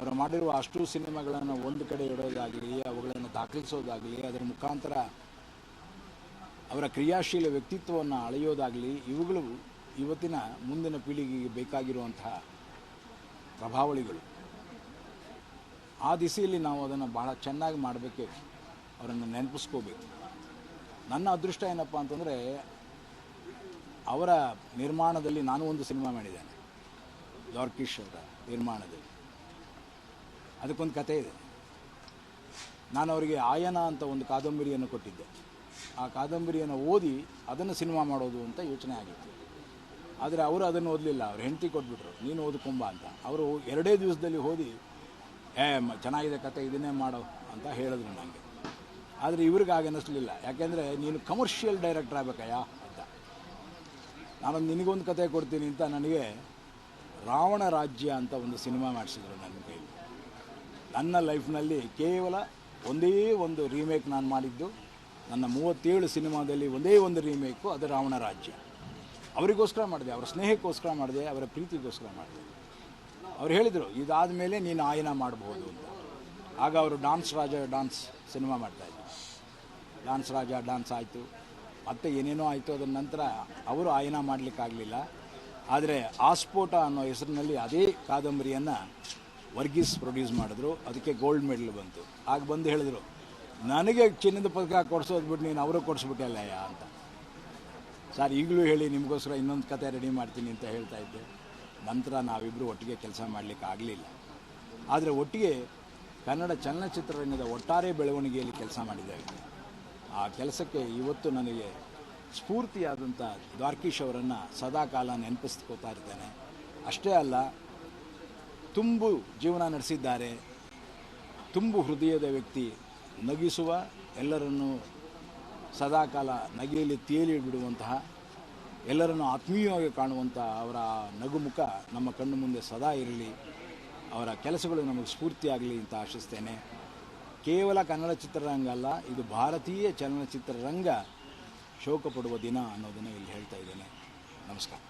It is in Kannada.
ಅವರು ಮಾಡಿರುವ ಅಷ್ಟು ಸಿನಿಮಾಗಳನ್ನು ಒಂದು ಕಡೆ ಇಡೋದಾಗಲಿ, ಅವುಗಳನ್ನು ದಾಖಲಿಸೋದಾಗಲಿ, ಅದರ ಮುಖಾಂತರ ಅವರ ಕ್ರಿಯಾಶೀಲ ವ್ಯಕ್ತಿತ್ವವನ್ನು ಅಳೆಯೋದಾಗಲಿ, ಇವುಗಳು ಇವತ್ತಿನ ಮುಂದಿನ ಪೀಳಿಗೆಗೆ ಬೇಕಾಗಿರುವಂತಹ ಪ್ರಭಾವಳಿಗಳು. ಆ ದಿಸೆಯಲ್ಲಿ ನಾವು ಅದನ್ನು ಬಹಳ ಚೆನ್ನಾಗಿ ಮಾಡಬೇಕು ಅವರನ್ನು ನೆನಪಿಸ್ಕೋಬೇಕು. ನನ್ನ ಅದೃಷ್ಟ ಏನಪ್ಪ ಅಂತಂದರೆ, ಅವರ ನಿರ್ಮಾಣದಲ್ಲಿ ನಾನು ಒಂದು ಸಿನಿಮಾ ಮಾಡಿದ್ದೇನೆ. ದ್ವಾರ್ಕೀಶ್ ಅವರ ನಿರ್ಮಾಣದಲ್ಲಿ. ಅದಕ್ಕೊಂದು ಕತೆ ಇದೆ. ನಾನು ಅವರಿಗೆ ಆಯನ ಅಂತ ಒಂದು ಕಾದಂಬರಿಯನ್ನು ಕೊಟ್ಟಿದ್ದೆ. ಆ ಕಾದಂಬರಿಯನ್ನು ಓದಿ ಅದನ್ನು ಸಿನಿಮಾ ಮಾಡೋದು ಅಂತ ಯೋಚನೆ ಆಗಿತ್ತು. ಆದರೆ ಅವರು ಅದನ್ನು ಓದಲಿಲ್ಲ. ಅವ್ರು ಹೆಂಡತಿ ಕೊಟ್ಬಿಟ್ರು. ನೀನು ಓದ್ಕೊಂಬ ಅಂತ. ಅವರು ಎರಡೇ ದಿವಸದಲ್ಲಿ ಓದಿ, ಏ ಚೆನ್ನಾಗಿದೆ ಕತೆ, ಇದನ್ನೇ ಮಾಡೋ ಅಂತ ಹೇಳಿದ್ರು ನನಗೆ ಆದರೆ ಇವ್ರಿಗೆ ಹಾಗೆ ಅನ್ನಿಸ್ಲಿಲ್ಲ. ಯಾಕೆಂದರೆ ನೀನು ಕಮರ್ಷಿಯಲ್ ಡೈರೆಕ್ಟರ್ ಆಗಬೇಕಯ್ಯ ಅಂತ. ನಾನೊಂದು ನಿನಗೊಂದು ಕತೆ ಕೊಡ್ತೀನಿ ಅಂತ ನನಗೆ ರಾವಣ ರಾಜ್ಯ ಅಂತ ಒಂದು ಸಿನಿಮಾ ಮಾಡಿಸಿದ್ರು ಕೈಲಿ. ನನ್ನ ಲೈಫ್ನಲ್ಲಿ ಕೇವಲ ಒಂದೇ ಒಂದು ರೀಮೇಕ್ ನಾನು ಮಾಡಿದ್ದು. ನನ್ನ ಮೂವತ್ತೇಳು ಸಿನಿಮಾದಲ್ಲಿ ಒಂದೇ ಒಂದು ರೀಮೇಕು ಅದು ರಾವಣ ರಾಜ್ಯ. ಅವರಿಗೋಸ್ಕರ ಮಾಡಿದೆ, ಅವರ ಸ್ನೇಹಕ್ಕೋಸ್ಕರ ಮಾಡಿದೆ, ಅವರ ಪ್ರೀತಿಗೋಸ್ಕರ ಮಾಡಿದೆ. ಅವ್ರು ಹೇಳಿದರು ಇದಾದ ಮೇಲೆ ನೀನು ಆಯನ ಮಾಡಬಹುದು ಅಂತ. ಆಗ ಅವರು ಡಾನ್ಸ್ ರಾಜ ಡಾನ್ಸ್ ಸಿನಿಮಾ ಮಾಡ್ತಾಯಿದ್ರು ಡಾನ್ಸ್ ರಾಜ ಡಾನ್ಸ್ ಆಯಿತು. ಮತ್ತೆ ಏನೇನೋ ಆಯಿತು ಅದರ ನಂತರ ಅವರು ಆಯನ ಮಾಡಲಿಕ್ಕಾಗಲಿಲ್ಲ. ಆದರೆ ಆಸ್ಫೋಟ ಅನ್ನೋ ಹೆಸರಿನಲ್ಲಿ ಅದೇ ಕಾದಂಬರಿಯನ್ನು ವರ್ಗೀಸ್ ಪ್ರೊಡ್ಯೂಸ್ ಮಾಡಿದ್ರು, ಅದಕ್ಕೆ ಗೋಲ್ಡ್ ಮೆಡಲ್ ಬಂತು. ಆಗ ಬಂದು ಹೇಳಿದ್ರು, ನನಗೆ ಚಿನ್ನದ ಪದಕ ಕೊಡಿಸೋದು ಬಿಟ್ಟು ನೀನು ಅವರು ಕೊಡಿಸ್ಬಿಟ್ಟಲ್ಲಯ್ಯ ಅಂತ. ಸರ್, ಈಗಲೂ ಹೇಳಿ, ನಿಮಗೋಸ್ಕರ ಇನ್ನೊಂದು ಕತೆ ರೆಡಿ ಮಾಡ್ತೀನಿ ಅಂತ ಹೇಳ್ತಾ ಇದ್ದೆ. ನಂತರ ನಾವಿಬ್ಬರು ಒಟ್ಟಿಗೆ ಕೆಲಸ ಮಾಡಲಿಕ್ಕೆ ಆಗಲಿಲ್ಲ. ಆದರೆ ಒಟ್ಟಿಗೆ ಕನ್ನಡ ಚಲನಚಿತ್ರರಂಗದ ಒಟ್ಟಾರೆ ಬೆಳವಣಿಗೆಯಲ್ಲಿ ಕೆಲಸ ಮಾಡಿದ್ದೇವೆ. ಆ ಕೆಲಸಕ್ಕೆ ಇವತ್ತು ನನಗೆ ಸ್ಫೂರ್ತಿಯಾದಂಥ ದ್ವಾರ್ಕೀಶ್ ಅವರನ್ನು ಸದಾಕಾಲ ನೆನಪಿಸ್ಕೋತಾ ಇರ್ತೇನೆ. ಅಷ್ಟೇ ಅಲ್ಲ ತುಂಬು ಜೀವನ ನಡೆಸಿದ್ದಾರೆ. ತುಂಬು ಹೃದಯದ ವ್ಯಕ್ತಿ ನಗಿಸುವ ಎಲ್ಲರನ್ನು ಸದಾಕಾಲ ನಗೆಯಲ್ಲಿ ತೇಲಿ ಬಿಡುವಂತಹ, ಎಲ್ಲರನ್ನು ಆತ್ಮೀಯವಾಗಿ ಕಾಣುವಂಥ ಅವರ ನಗುಮುಖ ನಮ್ಮ ಕಣ್ಣು ಮುಂದೆ ಸದಾ ಇರಲಿ. ಅವರ ಕೆಲಸಗಳು ನಮಗೆ ಸ್ಫೂರ್ತಿಯಾಗಲಿ ಅಂತ ಆಶಿಸ್ತೇನೆ. ಕೇವಲ ಕನ್ನಡ ಚಿತ್ರರಂಗ ಅಲ್ಲ, ಇದು ಭಾರತೀಯ ಚಲನಚಿತ್ರರಂಗ ಶೋಕ ಪಡುವ ದಿನ ಅನ್ನೋದನ್ನು ಇಲ್ಲಿ ಹೇಳ್ತಾ ಇದ್ದೇನೆ. ನಮಸ್ಕಾರ.